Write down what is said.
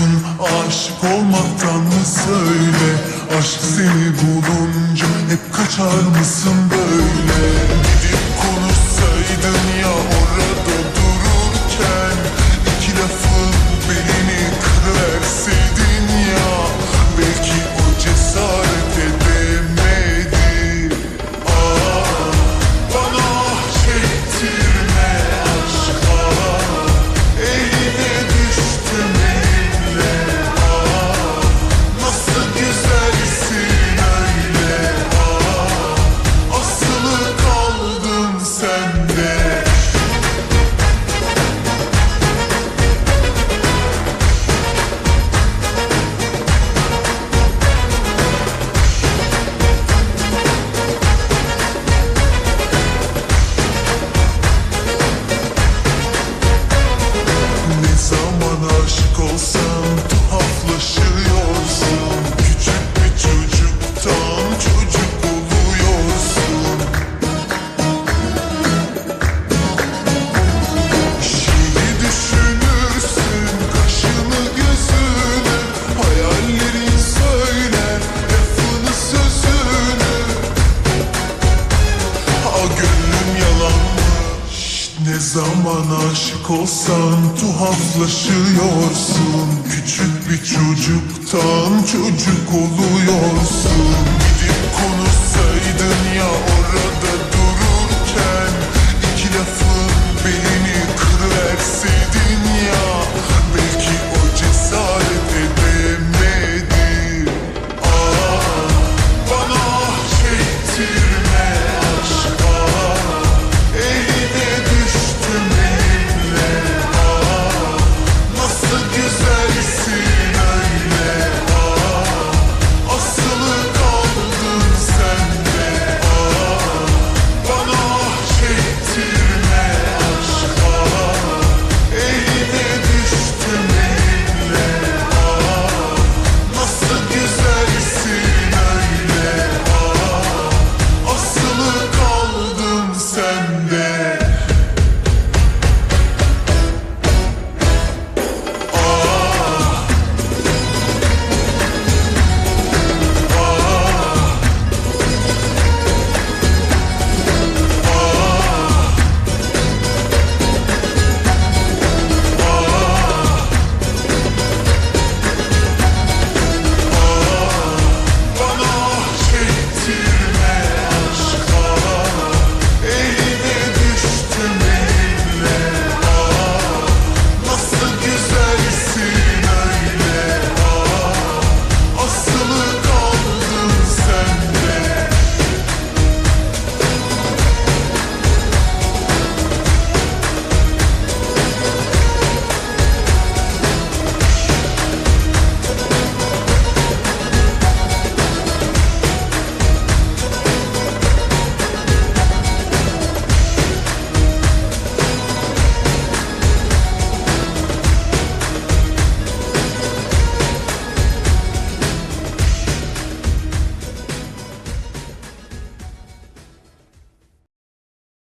Sırf aşık olmaktan mı söyle? Aşk seni bulunca hep kaçar mısın böyle? Gidip konuşsaydın ya o zaman aşık olsan tuhaflaşıyorsun. Küçük bir çocuktan çocuk oluyorsun. Gidip konuşsaydın ya orada ever see.